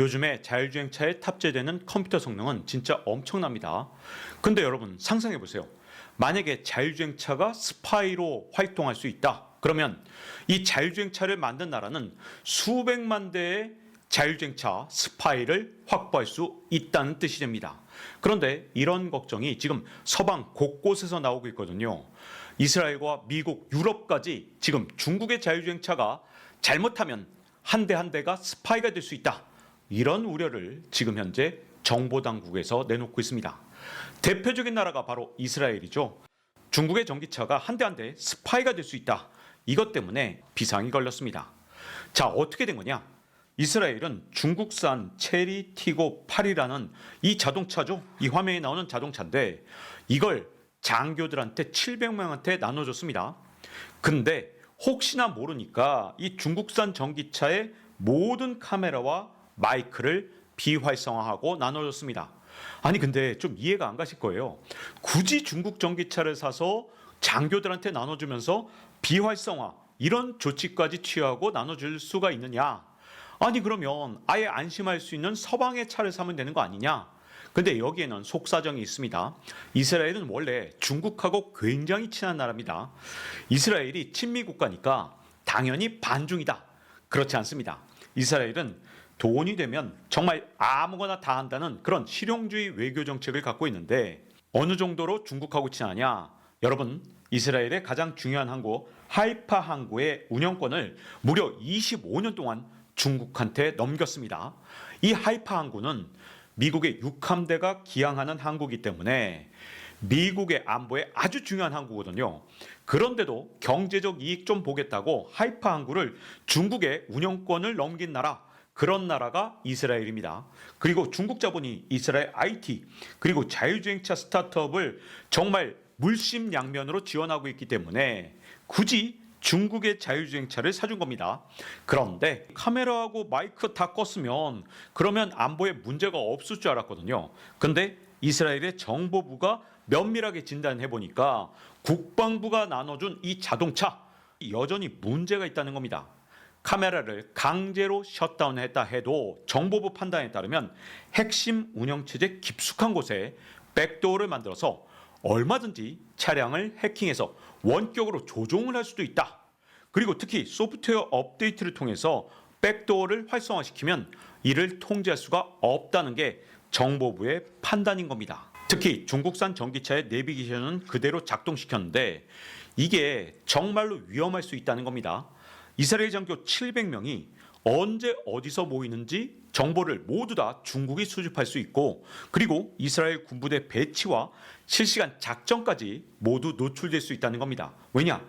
요즘에 자율주행차에 탑재되는 컴퓨터 성능은 진짜 엄청납니다. 근데 여러분 상상해 보세요. 만약에 자율주행차가 스파이로 활동할 수 있다. 그러면 이 자율주행차를 만든 나라는 수백만 대의 자율주행차 스파이를 확보할 수 있다는 뜻이 됩니다. 그런데 이런 걱정이 지금 서방 곳곳에서 나오고 있거든요. 이스라엘과 미국, 유럽까지 지금 중국의 자율주행차가 잘못하면 한 대한 대가 스파이가 될 수 있다. 이런 우려를 지금 현재 정보 당국에서 내놓고 있습니다. 대표적인 나라가 바로 이스라엘이죠. 중국의 전기차가 한대 한 대 스파이가 될 수 있다. 이것 때문에 비상이 걸렸습니다. 자, 어떻게 된 거냐? 이스라엘은 중국산 체리 티고 8이라는 이 자동차죠. 이 화면에 나오는 자동차인데 이걸 장교들한테 700명한테 나눠줬습니다. 근데 혹시나 모르니까 이 중국산 전기차의 모든 카메라와 마이크를 비활성화하고 나눠줬습니다. 아니 근데 좀 이해가 안 가실 거예요. 굳이 중국 전기차를 사서 장교들한테 나눠주면서 비활성화 이런 조치까지 취하고 나눠줄 수가 있느냐? 아니 그러면 아예 안심할 수 있는 서방의 차를 사면 되는 거 아니냐? 근데 여기에는 속사정이 있습니다. 이스라엘은 원래 중국하고 굉장히 친한 나라입니다. 이스라엘이 친미 국가니까 당연히 반중이다. 그렇지 않습니다. 이스라엘은 돈이 되면 정말 아무거나 다 한다는 그런 실용주의 외교 정책을 갖고 있는데 어느 정도로 중국하고 친하냐? 여러분, 이스라엘의 가장 중요한 항구 하이파 항구의 운영권을 무려 25년 동안 중국한테 넘겼습니다. 이 하이파 항구는 미국의 육함대가 기항하는 항구이기 때문에 미국의 안보에 아주 중요한 항구거든요. 그런데도 경제적 이익 좀 보겠다고 하이파 항구를 중국의 운영권을 넘긴 나라 그런 나라가 이스라엘입니다. 그리고 중국 자본이 이스라엘 IT 그리고 자율주행차 스타트업을 정말 물심양면으로 지원하고 있기 때문에 굳이 중국의 자율주행차를 사준 겁니다. 그런데 카메라하고 마이크 다 껐으면 그러면 안보에 문제가 없을 줄 알았거든요. 근데 이스라엘의 정보부가 면밀하게 진단해 보니까 국방부가 나눠준 이 자동차 여전히 문제가 있다는 겁니다. 카메라를 강제로 셧다운했다 해도 정보부 판단에 따르면 핵심 운영체제 깊숙한 곳에 백도어를 만들어서 얼마든지 차량을 해킹해서 원격으로 조종을 할 수도 있다. 그리고 특히 소프트웨어 업데이트를 통해서 백도어를 활성화시키면 이를 통제할 수가 없다는 게 정보부의 판단인 겁니다. 특히 중국산 전기차의 내비게이션은 그대로 작동시켰는데 이게 정말로 위험할 수 있다는 겁니다. 이스라엘 장교 700명이 언제 어디서 모이는지 정보를 모두 다 중국이 수집할 수 있고 그리고 이스라엘 군부대 배치와 실시간 작전까지 모두 노출될 수 있다는 겁니다. 왜냐?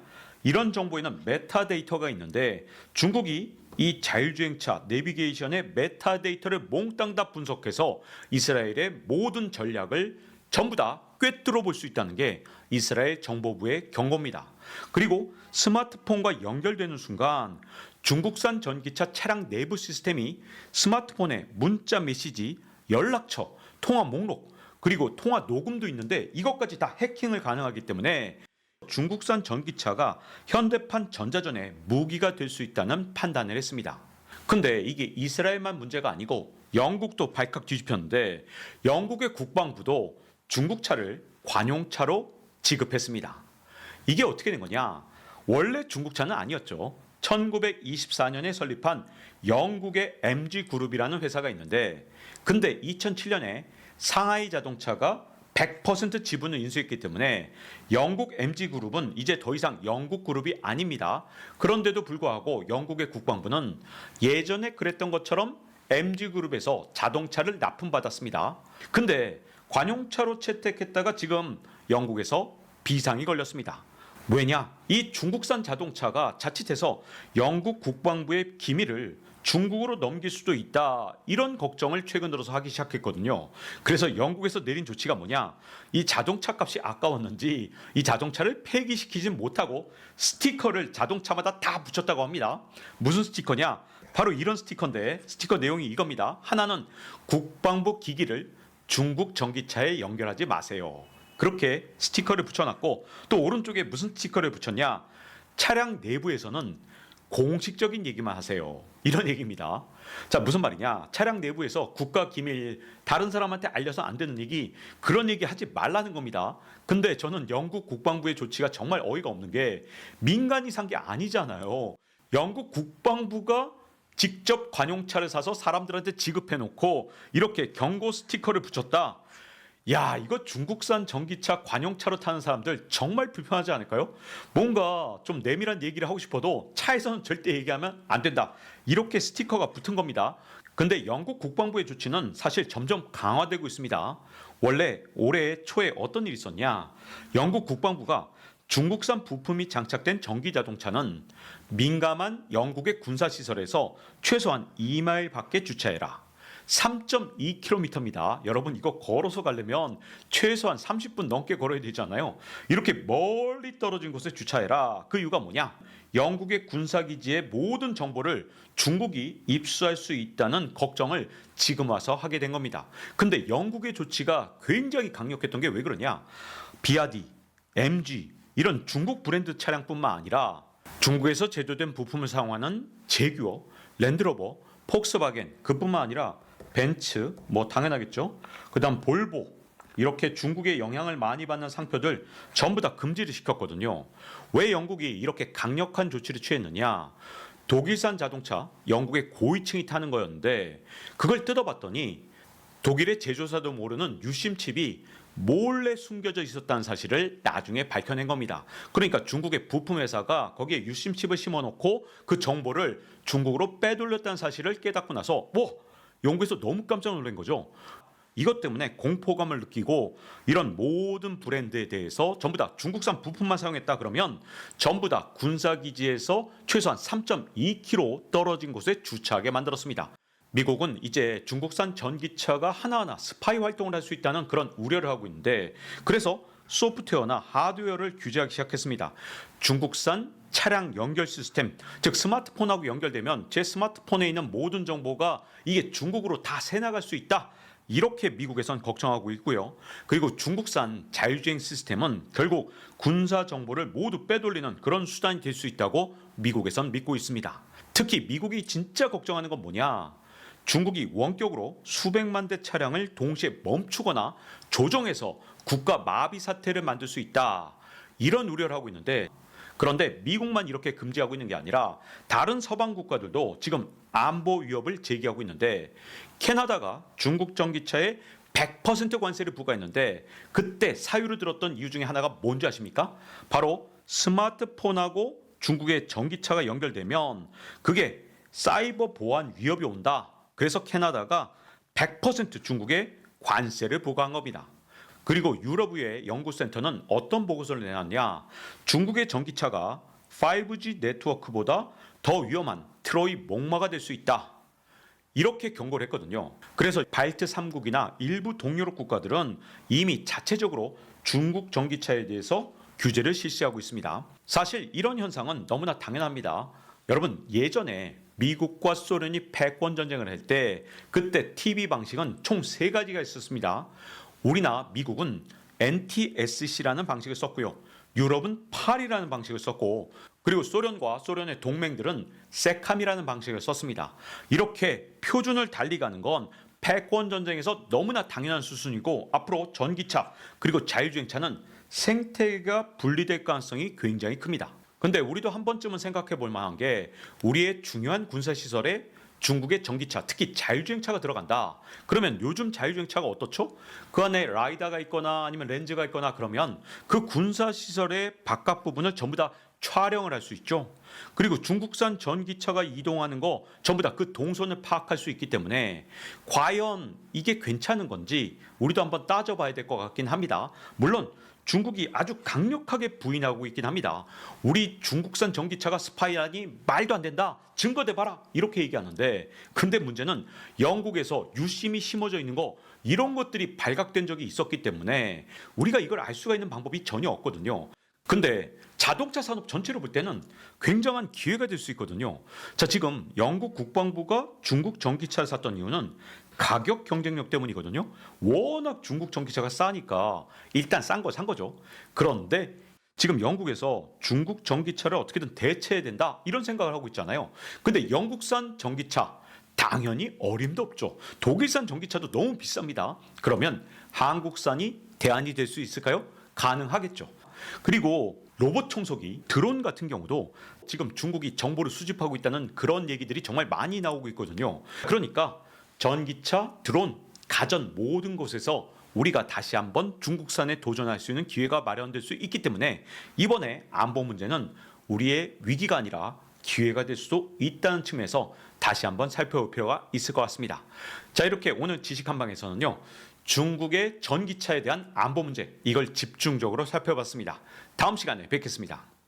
이런 정보에는 메타데이터가 있는데 중국이 이 자율주행차 내비게이션의 메타데이터를 몽땅 다 분석해서 이스라엘의 모든 전략을 전부 다 꿰뚫어 볼 수 있다는 게 이스라엘 정보부의 경고입니다. 그리고 스마트폰과 연결되는 순간 중국산 전기차 차량 내부 시스템이 스마트폰에 문자 메시지, 연락처, 통화 목록, 그리고 통화 녹음도 있는데 이것까지 다 해킹을 가능하기 때문에 중국산 전기차가 현대판 전자전의 무기가 될 수 있다는 판단을 했습니다. 근데 이게 이스라엘만 문제가 아니고 영국도 발칵 뒤집혔는데 영국의 국방부도 중국 차를 관용차로 지급했습니다. 이게 어떻게 된 거냐? 원래 중국 차는 아니었죠. 1924년에 설립한 영국의 MG 그룹이라는 회사가 있는데 근데 2007년에 상하이 자동차가 100% 지분을 인수했기 때문에 영국 MG 그룹은 이제 더 이상 영국 그룹이 아닙니다. 그런데도 불구하고 영국의 국방부는 예전에 그랬던 것처럼 MG 그룹에서 자동차를 납품받았습니다. 근데 관용차로 채택했다가 지금 영국에서 비상이 걸렸습니다. 왜냐? 이 중국산 자동차가 자칫해서 영국 국방부의 기밀을 중국으로 넘길 수도 있다. 이런 걱정을 최근 들어서 하기 시작했거든요. 그래서 영국에서 내린 조치가 뭐냐? 이 자동차 값이 아까웠는지 이 자동차를 폐기시키지 못하고 스티커를 자동차마다 다 붙였다고 합니다. 무슨 스티커냐? 바로 이런 스티커인데 스티커 내용이 이겁니다. 하나는 국방부 기기를 중국 전기차에 연결하지 마세요. 그렇게 스티커를 붙여놨고 또 오른쪽에 무슨 스티커를 붙였냐? 차량 내부에서는 공식적인 얘기만 하세요. 이런 얘기입니다. 자, 무슨 말이냐? 차량 내부에서 국가 기밀 다른 사람한테 알려서 안 되는 얘기 그런 얘기 하지 말라는 겁니다. 근데 저는 영국 국방부의 조치가 정말 어이가 없는 게 민간이 산 게 아니잖아요. 영국 국방부가 직접 관용차를 사서 사람들한테 지급해 놓고 이렇게 경고 스티커를 붙였다. 야, 이거 중국산 전기차 관용차로 타는 사람들 정말 불편하지 않을까요? 뭔가 좀 내밀한 얘기를 하고 싶어도 차에서는 절대 얘기하면 안 된다. 이렇게 스티커가 붙은 겁니다. 근데 영국 국방부의 조치는 사실 점점 강화되고 있습니다. 원래 올해 초에 어떤 일이 있었냐? 영국 국방부가 중국산 부품이 장착된 전기 자동차는 민감한 영국의 군사 시설에서 최소한 2마일 밖에 주차해라. 3.2km입니다. 여러분 이거 걸어서 가려면 최소한 30분 넘게 걸어야 되잖아요. 이렇게 멀리 떨어진 곳에 주차해라. 그 이유가 뭐냐? 영국의 군사기지의 모든 정보를 중국이 입수할 수 있다는 걱정을 지금 와서 하게 된 겁니다. 근데 영국의 조치가 굉장히 강력했던 게 왜 그러냐? 비아디, MG 이런 중국 브랜드 차량뿐만 아니라 중국에서 제조된 부품을 사용하는 제규어, 랜드로버, 폭스바겐 그뿐만 아니라 벤츠 뭐 당연하겠죠. 그다음 볼보 이렇게 중국의 영향을 많이 받는 상표들 전부 다 금지를 시켰거든요. 왜 영국이 이렇게 강력한 조치를 취했느냐? 독일산 자동차 영국의 고위층이 타는 거였는데 그걸 뜯어봤더니 독일의 제조사도 모르는 유심 칩이 몰래 숨겨져 있었다는 사실을 나중에 밝혀낸 겁니다. 그러니까 중국의 부품 회사가 거기에 유심 칩을 심어놓고 그 정보를 중국으로 빼돌렸다는 사실을 깨닫고 나서 뭐 영국에서 너무 깜짝 놀란 거죠. 이것 때문에 공포감을 느끼고 이런 모든 브랜드에 대해서 전부 다 중국산 부품만 사용했다 그러면 전부 다 군사기지에서 최소한 3.2km 떨어진 곳에 주차하게 만들었습니다. 미국은 이제 중국산 전기차가 하나하나 스파이 활동을 할 수 있다는 그런 우려를 하고 있는데 그래서 소프트웨어나 하드웨어를 규제하기 시작했습니다. 중국산 차량 연결 시스템, 즉 스마트폰하고 연결되면 제 스마트폰에 있는 모든 정보가 이게 중국으로 다 새나갈 수 있다. 이렇게 미국에선 걱정하고 있고요. 그리고 중국산 자율주행 시스템은 결국 군사 정보를 모두 빼돌리는 그런 수단이 될 수 있다고 미국에선 믿고 있습니다. 특히 미국이 진짜 걱정하는 건 뭐냐? 중국이 원격으로 수백만 대 차량을 동시에 멈추거나 조정해서 국가 마비 사태를 만들 수 있다. 이런 우려를 하고 있는데 그런데 미국만 이렇게 금지하고 있는 게 아니라 다른 서방 국가들도 지금 안보 위협을 제기하고 있는데 캐나다가 중국 전기차에 100% 관세를 부과했는데 그때 사유를 들었던 이유 중에 하나가 뭔지 아십니까? 바로 스마트폰하고 중국의 전기차가 연결되면 그게 사이버 보안 위협이 온다. 그래서 캐나다가 100% 중국에 관세를 부과한 겁니다. 그리고 유럽의 연구센터는 어떤 보고서를 내놨냐? 중국의 전기차가 5G 네트워크보다 더 위험한 트로이 목마가 될 수 있다. 이렇게 경고를 했거든요. 그래서 발트 3국이나 일부 동유럽 국가들은 이미 자체적으로 중국 전기차에 대해서 규제를 실시하고 있습니다. 사실 이런 현상은 너무나 당연합니다. 여러분 예전에 미국과 소련이 패권 전쟁을 할 때 그때 TV 방식은 총 세 가지가 있었습니다. 우리나 미국은 NTSC라는 방식을 썼고요. 유럽은 팔이라는 방식을 썼고 그리고 소련과 소련의 동맹들은 세캄이라는 방식을 썼습니다. 이렇게 표준을 달리 가는 건 패권 전쟁에서 너무나 당연한 수순이고 앞으로 전기차 그리고 자율주행차는 생태계가 분리될 가능성이 굉장히 큽니다. 근데 우리도 한 번쯤은 생각해 볼 만한 게 우리의 중요한 군사 시설에 중국의 전기차, 특히 자율주행차가 들어간다. 그러면 요즘 자율주행차가 어떻죠? 그 안에 라이다가 있거나 아니면 렌즈가 있거나 그러면 그 군사 시설의 바깥 부분을 전부 다 촬영을 할 수 있죠. 그리고 중국산 전기차가 이동하는 거 전부 다 그 동선을 파악할 수 있기 때문에 과연 이게 괜찮은 건지 우리도 한번 따져봐야 될 것 같긴 합니다. 물론 중국이 아주 강력하게 부인하고 있긴 합니다. 우리 중국산 전기차가 스파이라니 말도 안 된다. 증거대 봐라. 이렇게 얘기하는데 근데 문제는 영국에서 유심히 심어져 있는 거 이런 것들이 발각된 적이 있었기 때문에 우리가 이걸 알 수가 있는 방법이 전혀 없거든요. 근데 자동차 산업 전체로 볼 때는 굉장한 기회가 될 수 있거든요. 자, 지금 영국 국방부가 중국 전기차를 샀던 이유는 가격 경쟁력 때문이거든요. 워낙 중국 전기차가 싸니까 일단 싼 거 산 거죠. 그런데 지금 영국에서 중국 전기차를 어떻게든 대체해야 된다 이런 생각을 하고 있잖아요. 근데 영국산 전기차 당연히 어림도 없죠. 독일산 전기차도 너무 비쌉니다. 그러면 한국산이 대안이 될 수 있을까요? 가능하겠죠. 그리고 로봇 청소기, 드론 같은 경우도 지금 중국이 정보를 수집하고 있다는 그런 얘기들이 정말 많이 나오고 있거든요. 그러니까 전기차, 드론, 가전 모든 곳에서 우리가 다시 한번 중국산에 도전할 수 있는 기회가 마련될 수 있기 때문에 이번에 안보 문제는 우리의 위기가 아니라 기회가 될 수도 있다는 측면에서 다시 한번 살펴볼 필요가 있을 것 같습니다. 자, 이렇게 오늘 지식 한방에서는요. 중국의 전기차에 대한 안보 문제 이걸 집중적으로 살펴봤습니다. 다음 시간에 뵙겠습니다.